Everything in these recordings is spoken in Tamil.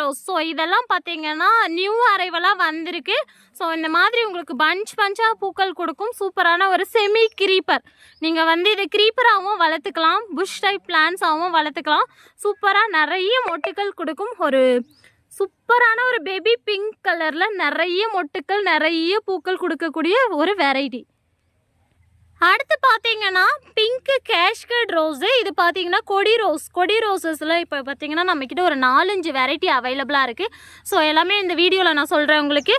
ரோஸ் ஸோ இதெல்லாம் பார்த்தீங்கன்னா நியூ அரைவலாக வந்திருக்கு. ஸோ இந்த மாதிரி உங்களுக்கு பஞ்ச் பஞ்சாக பூக்கள் கொடுக்கும். சூப்பரான ஒரு செமி கிரீப்பர் நீங்கள் வந்து இது கிரீப்பராகவும் வளர்த்துக்கலாம். புஷ் டைப் பிளான்ஸாகவும் வளர்த்துக்கலாம். சூப்பராக நிறைய மொட்டுக்கள் கொடுக்கும். ஒரு சூப்பரான ஒரு பேபி பிங்க் கலரில் நிறைய மொட்டுக்கள் நிறைய பூக்கள் கொடுக்கக்கூடிய ஒரு வெரைட்டி அடுத்து பார்த்தீங்கன்னா பிங்க்கு கேஷ்கட் ரோஸு இது பார்த்தீங்கன்னா கொடி ரோஸ் கொடி ரோஸஸில் இப்போ பார்த்தீங்கன்னா நம்மக்கிட்ட ஒரு நாலஞ்சு வெரைட்டி அவைலபிளாக இருக்குது ஸோ எல்லாமே இந்த வீடியோவில் நான் சொல்கிறேன் உங்களுக்கு.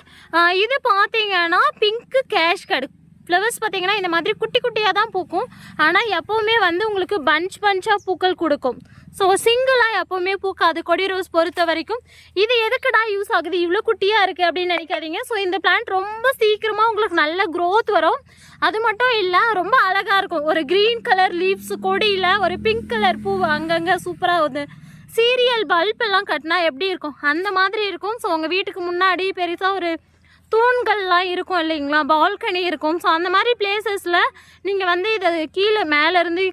இது பார்த்தீங்கன்னா பிங்க்கு கேஷ்கட் ஃப்ளவர்ஸ் பார்த்தீங்கன்னா இந்த மாதிரி குட்டி குட்டியாக தான் பூக்கும். ஆனால் எப்போவுமே வந்து உங்களுக்கு பஞ்ச் பஞ்சாக பூக்கள் கொடுக்கும். ஸோ சிங்கிளாக எப்போவுமே பூக்காது. கொடி ரோஸ் பொறுத்த வரைக்கும் இது எதுக்குடா யூஸ் ஆகுது? இவ்வளோ குட்டியாக இருக்குது அப்படின்னு நினைக்காதீங்க. ஸோ இந்த பிளான்ட் ரொம்ப சீக்கிரமாக உங்களுக்கு நல்ல க்ரோத் வரும். அது மட்டும் இல்லை ரொம்ப அழகாக இருக்கும். ஒரு க்ரீன் கலர் லீவ்ஸ் கொடியில் ஒரு பிங்க் கலர் பூ அங்கங்கே சூப்பராக வந்து சீரியல் பல்ப் எல்லாம் கட்டினா எப்படி இருக்கும்? அந்த மாதிரி இருக்கும். ஸோ உங்கள் வீட்டுக்கு முன்னாடி பெருசாக ஒரு தூண்கள்லாம் இருக்கும் இல்லைங்களா? பால்கனி இருக்கும். ஸோ அந்த மாதிரி பிளேசஸில் நீங்கள் வந்து இதை கீழே மேலேருந்து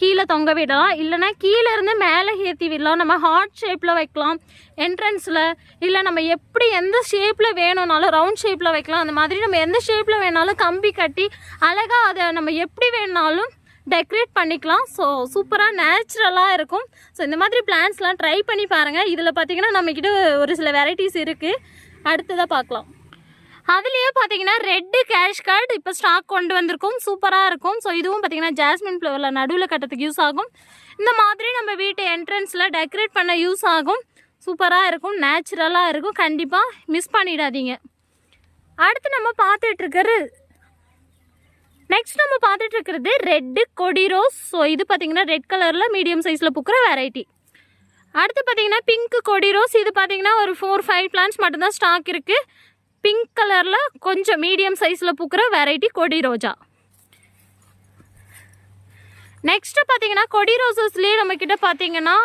கீழே தொங்க விடலாம் இல்லைன்னா கீழே இருந்து மேலே ஏற்றி விடலாம். நம்ம ஹார்ட் ஷேப்பில் வைக்கலாம். என்ட்ரன்ஸில் இல்லை நம்ம எப்படி எந்த ஷேப்பில் வேணும்னாலும் ரவுண்ட் ஷேப்பில் வைக்கலாம். அந்த மாதிரி நம்ம எந்த ஷேப்பில் வேணாலும் கம்பி கட்டி அழகாக அதை நம்ம எப்படி வேணாலும் டெக்கரேட் பண்ணிக்கலாம். ஸோ சூப்பராக நேச்சுரலாக இருக்கும். ஸோ இந்த மாதிரி பிளான்ஸ்லாம் ட்ரை பண்ணி பாருங்கள் இதில் பார்த்தீங்கன்னா நம்மக்கிட்ட ஒரு சில வெரைட்டிஸ் இருக்குது அடுத்ததாக பார்க்கலாம். அதுலேயே பார்த்தீங்கன்னா ரெட்டு கேஷ் கார்டு இப்போ ஸ்டாக் கொண்டு வந்திருக்கும். சூப்பராக இருக்கும். ஸோ இதுவும் பார்த்தீங்கன்னா ஜாஸ்மின் ஃப்ளவரில் நடுவில் கட்டத்துக்கு யூஸ் ஆகும். இந்த மாதிரி நம்ம வீட்டு என்ட்ரன்ஸில் டெக்கரேட் பண்ண யூஸ் ஆகும். சூப்பராக இருக்கும். நேச்சுரலாக இருக்கும். கண்டிப்பாக மிஸ் பண்ணிடாதீங்க. அடுத்து நம்ம பார்த்துட்டு இருக்கிறது. நெக்ஸ்ட் நம்ம பார்த்துட்டு இருக்கிறது ரெட்டு கொடி ரோஸ் ஸோ இது பார்த்தீங்கன்னா ரெட் கலரில் மீடியம் சைஸில் பூக்கிற வெரைட்டி அடுத்து பார்த்தீங்கன்னா பிங்க் கொடி ரோஸ் இது பார்த்தீங்கன்னா ஒரு ஃபோர் ஃபைவ் பிளான்ஸ் மட்டும்தான் ஸ்டாக் இருக்குது பிங்க் கலரில் கொஞ்சம் மீடியம் சைஸில் பூக்கிற வெரைட்டி கொடி ரோஜா. நெக்ஸ்ட்டு பார்த்தீங்கன்னா கொடி ரோசஸ்லேயே நம்மக்கிட்ட பார்த்தீங்கன்னா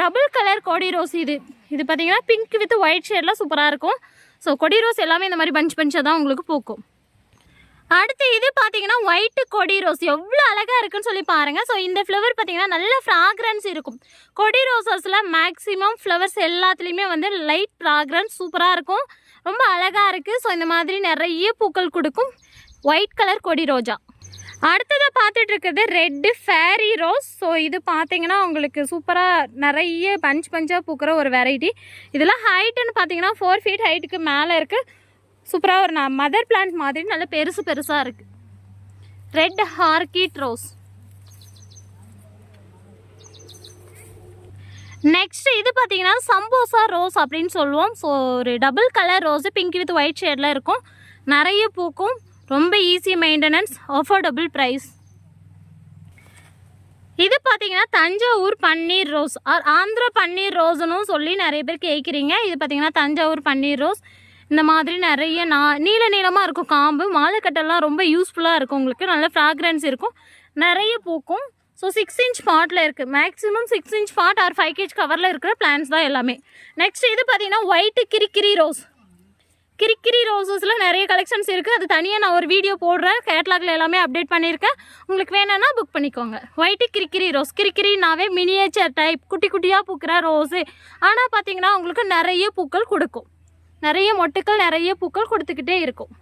டபுள் கலர் கொடி ரோஸ் இது. இது பார்த்தீங்கன்னா பிங்க் வித் ஒயிட் ஷேடில் சூப்பராக இருக்கும். ஸோ கொடி ரோஸ் எல்லாமே இந்த மாதிரி பஞ்ச் பஞ்சாக தான் உங்களுக்கு பூக்கும். அடுத்து இது பார்த்தீங்கன்னா ஒயிட் கொடி ரோஸ் எவ்வளோ அழகாக இருக்குன்னு சொல்லி பாருங்கள் ஸோ இந்த ஃப்ளவர் பார்த்தீங்கன்னா நல்ல ஃப்ராக்ரன்ஸ் இருக்கும். கொடி ரோசஸில் மேக்ஸிமம் ஃப்ளவர்ஸ் எல்லாத்துலேயுமே வந்து லைட் ஃப்ராக்ரன்ஸ் சூப்பராக இருக்கும். ரொம்ப அழகாக இருக்குது ஸோ இந்த மாதிரி நிறைய பூக்கள் கொடுக்கும். ஒயிட் கலர் கொடி ரோஜா. அடுத்ததாக பார்த்துட்டு இருக்கிறது ரெட்டு ஃபேரி ரோஸ் ஸோ இது பார்த்தீங்கன்னா உங்களுக்கு சூப்பராக நிறைய பஞ்ச் பஞ்சாக பூக்கிற ஒரு வெரைட்டி இதெல்லாம் ஹைட்டுன்னு பார்த்தீங்கன்னா ஃபோர் ஃபீட் ஹைட்டுக்கு மேலே இருக்குது சூப்பராக ஒரு நான் மதர் பிளான்ட் மாதிரி நல்ல பெருசு பெருசாக இருக்குது ரெட் ஹார்கிட் ரோஸ் நெக்ஸ்ட் இது பார்த்தீங்கன்னா சம்போசா ரோஸ் அப்படின்னு சொல்லுவோம். ஸோ ஒரு double colour rose pink with white ஷேடில் இருக்கும். நிறைய பூக்கும். ரொம்ப ஈஸி மெயின்டெனன்ஸ் அஃபோர்டபுள் ப்ரைஸ் இது பார்த்தீங்கன்னா தஞ்சாவூர் பன்னீர் ரோஸ் ஆர் ஆந்திர பன்னீர் ரோஸ்னு சொல்லி நிறைய பேர் கேட்குறீங்க இது பார்த்தீங்கன்னா தஞ்சாவூர் பன்னீர் ரோஸ் இந்த மாதிரி நிறைய நா நீள நீளமாக இருக்கும் காம்பு. மாலைக்கட்டெல்லாம் ரொம்ப யூஸ்ஃபுல்லாக இருக்கும். உங்களுக்கு நல்ல ஃப்ராக்ரன்ஸ் இருக்கும். நிறைய பூக்கும். ஸோ சிக்ஸ் இன்ச் பாட்டில் இருக்குது maximum six inch pot or five kg கவரில் இருக்கிற பிளான்ஸ் தான் எல்லாமே. நெக்ஸ்ட் இது பார்த்தீங்கன்னா ஒயிட்டு கிரிக்கிரி ரோஸ் கிரிக்கிரி ரோசஸில் நிறைய கலெக்ஷன்ஸ் இருக்குது அது தனியாக நான் ஒரு வீடியோ போடுறேன். கேட்லாகில் எல்லாமே அப்டேட் பண்ணியிருக்கேன். உங்களுக்கு வேணும்னா புக் பண்ணிக்கோங்க. ஒயிட்டு கிரிக்கிரி ரோஸ் கிரிக்கிரினாவே மினியேச்சர் டைப் குட்டி குட்டியாக பூக்கிற ரோஸு ஆனால் பார்த்தீங்கன்னா உங்களுக்கு நிறைய பூக்கள் கொடுக்கும். நிறைய மொட்டுக்கள் நிறைய பூக்கள் கொடுத்துக்கிட்டே இருக்கும்.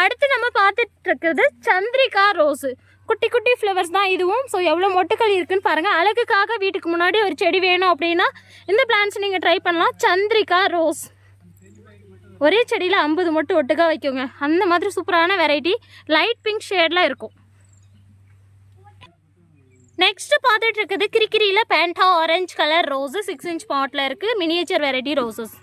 அடுத்து நம்ம பார்த்துட்டு இருக்கிறது சந்திரிகா ரோஸு. குட்டி குட்டி ஃப்ளவர்ஸ் தான் இதுவும். ஸோ எவ்வளோ மொட்டுக்கள் இருக்குன்னு பாருங்கள் அழகுக்காக வீட்டுக்கு முன்னாடி ஒரு செடி வேணும் அப்படின்னா இந்த பிளான்ஸ் நீங்கள் ட்ரை பண்ணலாம். சந்திரிகா ரோஸ். ஒரே செடியில் ஐம்பது மொட்டு ஒட்டுக்கா வைக்கோங்க. அந்த மாதிரி சூப்பரான வெரைட்டி லைட் பிங்க் ஷேடில் இருக்கும். நெக்ஸ்ட்டு பார்த்துட்டு இருக்குது கிரிக்கிரியில் Fanta orange colour rose six inch பாட்டில் இருக்குது மினியேச்சர் வெரைட்டி ரோஸஸ்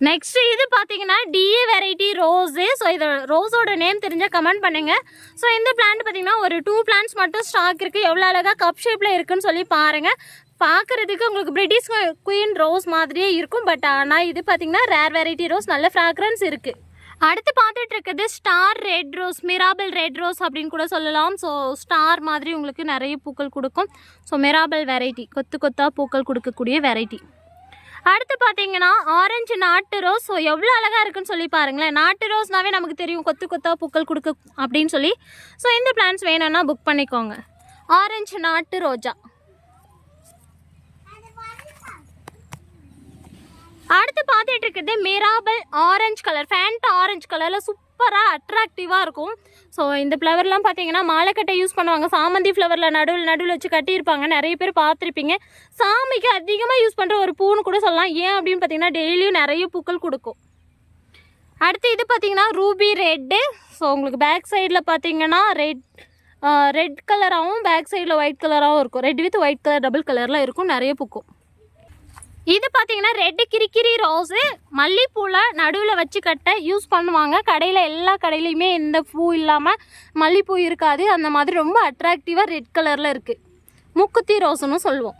நெக்ஸ்ட் இது பார்த்தீங்கன்னா டிஏ வெரைட்டி ரோஸு ஸோ இதை ரோஸோட நேம் தெரிஞ்சால் கமெண்ட் பண்ணுங்கள் ஸோ இந்த பிளான்ட் பார்த்தீங்கன்னா ஒரு டூ பிளான்ட்ஸ் மட்டும் ஸ்டாக் இருக்குது எவ்வளோ அழகாக கப் ஷேப்பில் இருக்குன்னு சொல்லி பாருங்கள் பார்க்குறதுக்கு உங்களுக்கு பிரிட்டிஷ் குயின் ரோஸ் மாதிரியே இருக்கும். பட் ஆனால் இது பார்த்தீங்கன்னா ரேர் வெரைட்டி ரோஸ் நல்ல ஃப்ராக்ரன்ஸ் இருக்குது அடுத்து பார்த்துட்டு இருக்குது star red rose Mirabel red rose அப்படின்னு கூட சொல்லலாம். ஸோ ஸ்டார் மாதிரி உங்களுக்கு நிறைய பூக்கள் கொடுக்கும். ஸோ மிராபல் வெரைட்டி கொத்து கொத்தாக பூக்கள் கொடுக்கக்கூடிய வெரைட்டி அடுத்து பார்த்தீங்கன்னா ஆரஞ்சு நாட்டு ரோஸ் ஸோ எவ்வளோ அழகாக இருக்குன்னு சொல்லி பாருங்களேன். நாட்டு ரோஸ்னாவே நமக்கு தெரியும் கொத்து கொத்தாக பூக்கள் கொடுக்க அப்படின்னு சொல்லி. ஸோ இந்த பிளான்ஸ் வேணும்னா புக் பண்ணிக்கோங்க. ஆரஞ்சு நாட்டு ரோஜா. அடுத்து பார்த்துட்டு இருக்கிறது Mirabel orange colour Fanta orange கலரில் சூப்பர் சூப்பராக அட்ராக்டிவாக இருக்கும். ஸோ இந்த ஃப்ளவர்லாம் பார்த்தீங்கன்னா மாலைக்கட்டை யூஸ் பண்ணுவாங்க. சாமந்தி ஃப்ளவரில் நடுவில் நடுவில் வச்சு கட்டியிருப்பாங்க. நிறைய பேர் பார்த்துருப்பீங்க. சாமிக்கு அதிகமாக யூஸ் பண்ணுற ஒரு பூன்னு கூட சொல்லலாம். ஏன் அப்படின்னு பார்த்தீங்கன்னா டெய்லியும் நிறைய பூக்கள் கொடுக்கும். அடுத்து இது பார்த்தீங்கன்னா ரூபி ரெட்டு ஸோ உங்களுக்கு பேக் சைடில் பார்த்தீங்கன்னா ரெட் ரெட் கலராகவும் பேக் சைடில் ஒயிட் கலராகவும் இருக்கும். Red with white colour double கலரில் இருக்கும். நிறைய பூக்கும். இது பார்த்தீங்கன்னா ரெட்டு கிரிக்கிரி ரோஸு மல்லிப்பூவில் நடுவில் வச்சு கட்ட யூஸ் பண்ணுவாங்க. கடையில் எல்லா கடையிலையுமே இந்த பூ இல்லாமல் மல்லிப்பூ இருக்காது. அந்த மாதிரி ரொம்ப அட்ராக்டிவாக ரெட் கலரில் இருக்குது முக்குத்தி ரோஸுன்னு சொல்லுவோம்.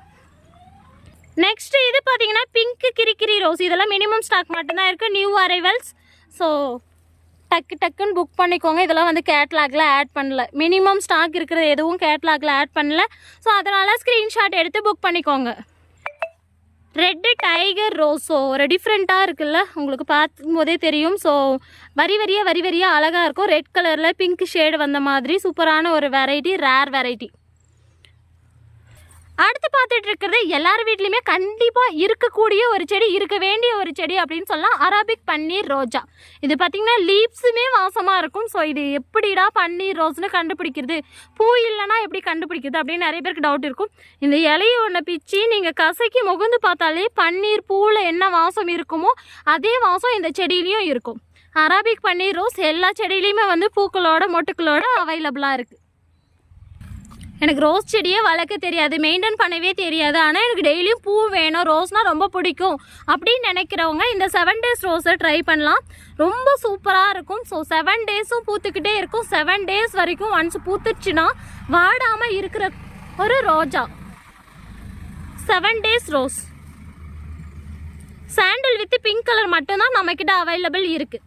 நெக்ஸ்ட் இது பார்த்தீங்கன்னா பிங்க் கிரிக்கிரி ரோஸ். இதெல்லாம் மினிமம் ஸ்டாக் மட்டும்தான் இருக்குது நியூ அரைவல்ஸ் ஸோ டக்கு டக்குன்னு புக் பண்ணிக்கோங்க. இதெல்லாம் வந்து கேட்லாகில் ஆட் பண்ணல. மினிமம் ஸ்டாக் இருக்கிறது எதுவும் கேட்லாகில் ஆட் பண்ணல. ஸோ அதனால் ஸ்க்ரீன்ஷாட் எடுத்து புக் பண்ணிக்கோங்க. ரெட்டு டைகர் ரோஸ் ஸோ ஒரு டிஃப்ரெண்ட்டாக இருக்குல்ல? உங்களுக்கு பார்க்கும்போதே தெரியும். ஸோ வரி வரியாக வரி வரியாக அழகாக இருக்கும். ரெட் கலரில் பிங்க் ஷேடு வந்த மாதிரி சூப்பரான ஒரு வெரைட்டி ரேர் வெரைட்டி அடுத்து பார்த்துட்டு இருக்கிறது எல்லார் வீட்லேயுமே கண்டிப்பாக இருக்கக்கூடிய ஒரு செடி இருக்க வேண்டிய ஒரு செடி அப்படின்னு சொல்லலாம். அராபிக் பன்னீர் ரோஜா. இது பார்த்திங்கன்னா லீப்ஸுமே வாசமாக இருக்கும். ஸோ இது எப்படிடா பன்னீர் ரோஸ்னு கண்டுபிடிக்கிறது? பூ இல்லைன்னா எப்படி கண்டுபிடிக்கிறது அப்படின்னு நிறைய பேருக்கு டவுட் இருக்கும். இந்த இலையை ஒன்று பிச்சு நீங்கள் கசக்கி முகந்து பார்த்தாலே பன்னீர் பூவில் என்ன வாசம் இருக்குமோ அதே வாசம் இந்த செடியிலையும் இருக்கும். அராபிக் பன்னீர் ரோஸ் எல்லா செடியிலையுமே வந்து பூக்களோட மொட்டுக்களோட அவைலபிளாக இருக்குது எனக்கு ரோஸ் செடியே வளர்க்க தெரியாது மெயின்டைன் பண்ணவே தெரியாது. ஆனால் எனக்கு டெய்லியும் பூ வேணும். ரோஸ்னால் ரொம்ப பிடிக்கும். அப்படின்னு நினைக்கிறவங்க இந்த செவன் டேஸ் ரோஸை ட்ரை பண்ணலாம். ரொம்ப சூப்பராக இருக்கும். ஸோ செவன் டேஸும் பூத்துக்கிட்டே இருக்கும். செவன் டேஸ் வரைக்கும் ஒன்ஸ் பூத்துச்சுன்னா வாடாமல் இருக்கிற ஒரு ரோஜா. Seven days rose. Sandal with pink colour மட்டும்தான் நம்மக்கிட்ட அவைலபிள் இருக்குது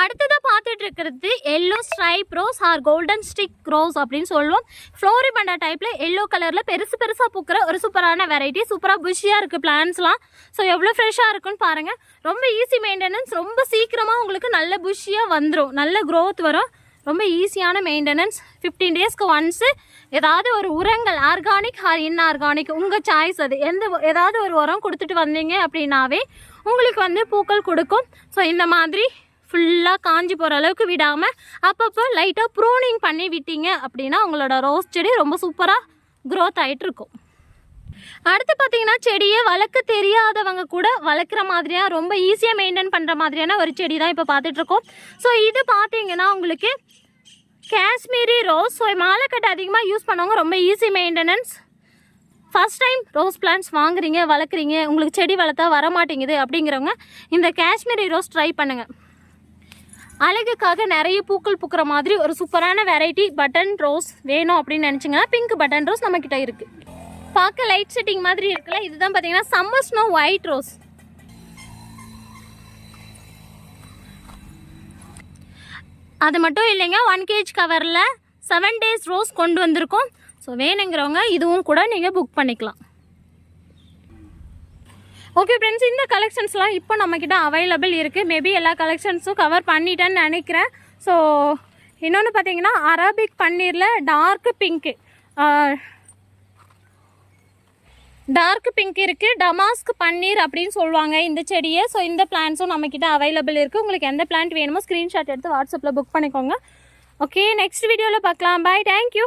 அடுத்ததாக பார்த்துட்டு இருக்கிறது yellow stripe rose or golden stick rose அப்படின்னு சொல்லுவோம். ஃப்ளோரிபண்டா டைப்பில் எல்லோ கலரில் பெருசு பெருசாக பூக்கிற ஒரு சூப்பரான வெரைட்டி சூப்பராக புஷியாக இருக்குது பிளான்ஸ்லாம் ஸோ எவ்வளோ ஃப்ரெஷ்ஷாக இருக்குன்னு பாருங்கள் ரொம்ப ஈஸி மெயின்டெனன்ஸ் ரொம்ப சீக்கிரமாக உங்களுக்கு நல்ல புஷியாக வந்துடும் நல்ல க்ரோத் வரும். ரொம்ப ஈஸியான மெயின்டெனன்ஸ் ஃபிஃப்டீன் டேஸ்க்கு ஒன்ஸு ஏதாவது ஒரு உரங்கள் ஆர்கானிக் ஆர் இன்ஆர்கானிக் உங்கள் சாய்ஸ் அது. எந்த ஏதாவது ஒரு உரம் கொடுத்துட்டு வந்தீங்க அப்படின்னாவே உங்களுக்கு வந்து பூக்கள் கொடுக்கும். ஸோ இந்த மாதிரி ஃபுல்லாக காஞ்சி போகிற அளவுக்கு விடாமல் அப்பப்போ லைட்டாக ப்ரூனிங் பண்ணி விட்டீங்க அப்படின்னா உங்களோட ரோஸ் செடி ரொம்ப சூப்பராக க்ரோத் ஆகிட்டு இருக்கும் அடுத்து பார்த்தீங்கன்னா செடியை வளர்க்க தெரியாதவங்க கூட வளர்க்குற மாதிரியாக ரொம்ப ஈஸியாக மெயின்டைன் பண்ணுற மாதிரியான ஒரு செடி தான் இப்போ பார்த்துட்ருக்கோம் ஸோ இது பார்த்தீங்கன்னா உங்களுக்கு காஷ்மீரி ரோஸ் ஸோ மாலைக்கட்டை அதிகமாக யூஸ் பண்ணவங்க ரொம்ப easy maintenance first time rose plants வாங்குறீங்க வளர்க்குறீங்க உங்களுக்கு செடி வளர்த்தா வர மாட்டேங்குது அப்படிங்கிறவங்க இந்த காஷ்மீரி ரோஸ் ட்ரை பண்ணுங்கள் அழகுக்காக நிறைய பூக்கள் பூக்கிற மாதிரி ஒரு சூப்பரான வெரைட்டி பட்டன் ரோஸ் வேணும் அப்படின்னு நினச்சிங்கன்னா பிங்க் பட்டன் ரோஸ் நம்மக்கிட்ட இருக்குது பார்க்க லைட் செட்டிங் மாதிரி இருக்குல்ல இதுதான் பார்த்தீங்கன்னா சம்மர் ஸ்னோ ஒயிட் ரோஸ் அது மட்டும் இல்லைங்க ஒன் கேஜ் கவரில் செவன் டேஸ் ரோஸ் கொண்டு வந்திருக்கோம். ஸோ வேணுங்கிறவங்க இதுவும் கூட நீங்கள் புக் பண்ணிக்கலாம். ஓகே ஃப்ரெண்ட்ஸ் இந்த கலெக்ஷன்ஸ்லாம் இப்போ நம்மக்கிட்ட அவைலபிள் இருக்குது மேபி எல்லா கலெக்ஷன்ஸும் கவர் பண்ணிட்டேன்னு நினைக்கிறேன். ஸோ இன்னொன்று பார்த்தீங்கன்னா அரபிக் பன்னீரில் டார்க் பிங்க்கு டார்க் பிங்க் இருக்குது டமாஸ்க் பன்னீர் அப்படின்னு சொல்லுவாங்க இந்த செடியை. ஸோ இந்த பிளான்ஸும் நம்மக்கிட்ட அவைலபிள் இருக்குது உங்களுக்கு எந்த பிளான்ட் வேணுமோ ஸ்க்ரீன்ஷாட் எடுத்து வாட்ஸ்அப்பில் புக் பண்ணிக்கோங்க. ஓகே நெக்ஸ்ட் வீடியோவில் பார்க்கலாம். Bye thank you